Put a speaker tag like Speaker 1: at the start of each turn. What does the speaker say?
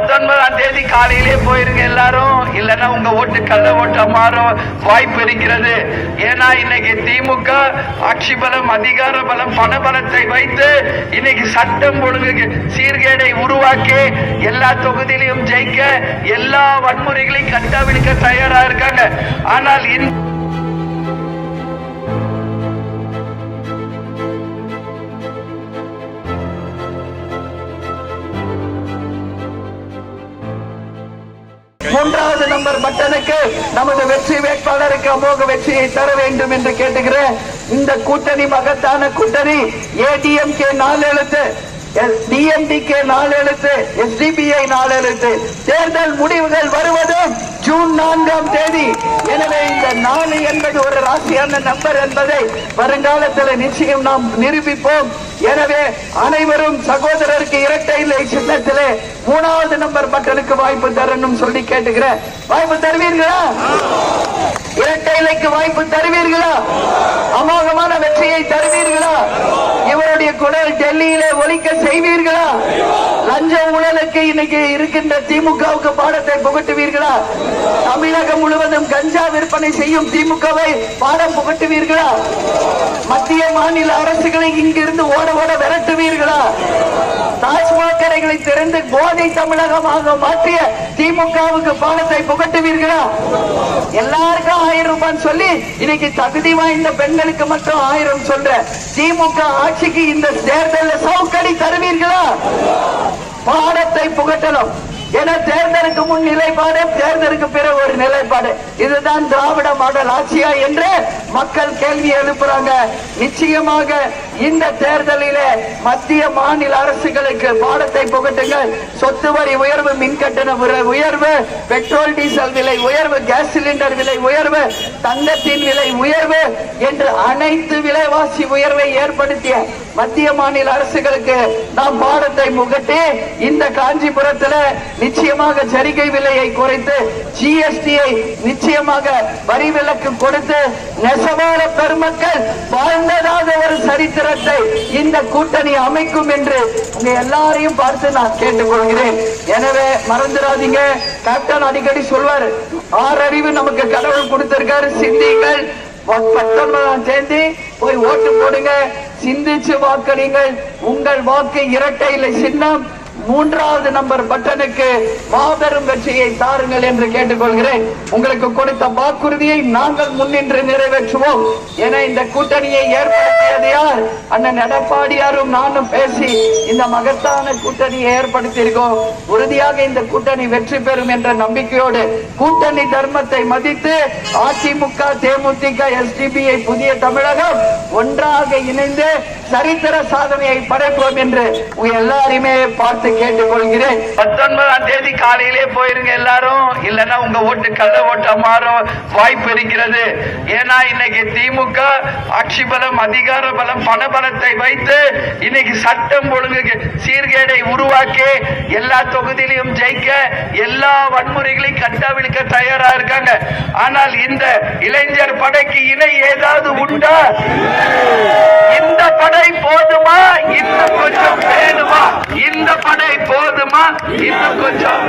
Speaker 1: பத்தொன்பதாம் தேதி காலையிலே போயிருங்க எல்லாரும். இல்லைன்னா உங்க ஓட்டு கள்ள ஓட்டா மாறும். வாய்ப்பு இருக்கிறது. ஏன்னா இன்னைக்கு திமுக ஆட்சி பலம் அதிகார பலம் பண பலத்தை வைத்து இன்னைக்கு சட்டம் ஒழுங்கு சீர்கேடை உருவாக்கி எல்லா தொகுதியிலையும் ஜெயிக்க எல்லா வன்முறைகளையும் கட்டவிழ்க்க தயாரா இருக்காங்க. ஆனால் இந்த மூன்றாவது நம்பர் பட்டனுக்கு நமது வெற்றி வேட்பாளருக்கு அமோக வெற்றியை தர வேண்டும் என்று கேட்டுகிறேன். இந்த கூட்டணி மகத்தான கூட்டணி. ஏடிஎம்கே நாலு எழுத்து டிஎம்டிகே நாலு எழுத்து எஸ்டிபிஐ நாலு எழுத்து தேர்தல் முடிவுகள் வருவதும் ஜூன் நான்காம் தேதி. எனவே இந்த நாலு என்பது ஒரு ராசியான நம்பர் என்பதை வருங்காலத்தில் நிச்சயம் நாம் நிரூபிப்போம். எனவே அனைவரும் சகோதரருக்கு இரட்டை இல்லை. சின்னத்திலே மூணாவது நம்பர் பட்டனுக்கு வாய்ப்பு தரணும் சொல்லி கேட்டுக்கிறேன் வாய்ப்பு தருவீர்களா? இரட்டை இலைக்கு வாய்ப்பு தருவீர்களா? அமோகமான வெற்றியை தருவீர்களா? இவருடைய குரல் டெல்லியிலே ஒலிக்க செய்வீர்களா? லஞ்ச ஊழலுக்கு இன்னைக்கு இருக்கின்ற திமுகவுக்கு பாடத்தை புகட்டுவீர்களா? தமிழகம் முழுவதும் கஞ்சா விற்பனை செய்யும் திமுகவை பாடம் புகட்டுவீர்களா மத்திய மாநில அரசுகளை இங்கிருந்து ஓட ஓட டாஸ்மாக் கடைகளை திறந்து போதை தமிழகமாக மாற்றிய திமுகவுக்கு பாடத்தை புகட்டுவீர்களா? எல்லாருக்கும் ஆயிரம் ரூபாய் சொல்லி இன்னைக்கு தகுதி வாய்ந்த பெண்களுக்கு மட்டும் ஆயிரம் சொல்ற திமுக ஆட்சிக்கு இந்த தேர்தலில் சவுக்கடி தருவீர்களா? பாடத்தை புகட்டணும். என தேர்தலுக்கு முன் நிலைப்பாடு தேர்தலுக்கு பிற ஒரு நிலைப்பாடு. இதுதான் திராவிட மாடல் ஆட்சியா என்று மக்கள் கேள்வி எழுப்புறாங்க. நிச்சயமாக இந்த தேர்தலிலே மத்திய மாநில அரசுகளுக்கு பாடத்தை புகட்டுங்கள். சொத்து வரி உயர்வு மின்கட்டண உயர்வு பெட்ரோல் டீசல் விலை உயர்வு கேஸ் சிலிண்டர் விலை உயர்வு தங்கத்தின் விலை உயர்வு என்று அனைத்து விலைவாசி உயர்வை ஏற்படுத்திய மத்திய மாநில அரசுகளுக்கு நாம் பாடத்தை முகட்டி இந்த காஞ்சிபுரத்துல நிச்சயமாக ஜரிகை விலையை குறைத்து ஜிஎஸ்டியை நிச்சயமாக வரி விலக்கு கொடுத்து நெசவாள பெருமக்கள் வாழ்ந்ததாக ஒரு சரித்திரத்தை இந்த கூட்டணி அமைக்கும் என்று உங்க எல்லாரையும் பார்த்து நான் கேட்டுக்கொள்கிறேன். எனவே மறந்துடாதீங்க. கேப்டன் அடிக்கடி சொல்வார் ஆறறிவு நமக்கு கடவுள் கொடுத்திருக்காரு சிந்திகள் பத்தொன்பதாம் தேதி போய் ஓட்டு போடுங்க. சிந்திச்சு வாக்களிங்கள் உங்கள் வாக்கு இரட்டை இல்லை சின்னம். மூன்றாவது நம்பர் பட்டனுக்கு மாபெரும் வெற்றியை தாருங்கள் என்று கேட்டுக்கொள்கிறேன். உங்களுக்கு கொடுத்த வாக்குறுதியை நாங்கள் முன்னின்று நிறைவேற்றுவோம். என இந்த கூட்டணியை ஏற்படுத்தியது யார்? அண்ணன் எடப்பாடியாரும் நானும் பேசி இந்த மகத்தான கூட்டணியை ஏற்படுத்தியிருக்கோம். உறுதியாக இந்த கூட்டணி வெற்றி பெறும் என்ற நம்பிக்கையோடு கூட்டணி தர்மத்தை மதித்து அதிமுக தேமுதிக எஸ்டிபிஐ புதிய தமிழகம் ஒன்றாக இணைந்து சரித்திர சாதனையை படைப்போம் என்று எல்லாருமே எல்லாரையுமே பார்த்து கேட்டுக்கொள்கிறேன். பத்தொன்பதாம் தேதி காலையிலே போயிருங்க எல்லாரும். இல்லைன்னா உங்க ஓட்டு கள்ள ஓட்டா மாறும். வாய்ப்பு இருக்கிறது. ஏன்னா இன்னைக்கு திமுக ஆட்சி பலம் அதிகார பலம் பண பலத்தை வைத்து இன்னைக்கு சட்டம் ஒழுங்கு சீர்கேடை உருவாக்கி எல்லா தொகுதியிலையும் ஜெயிக்க எல்லா வன்முறைகளையும் கட்டவிழ்க்க தயாரா இருக்காங்க. ஆனால் இந்த இளைஞர் படைக்கு இணை ஏதாவது உண்டா? இந்த Keep up good job.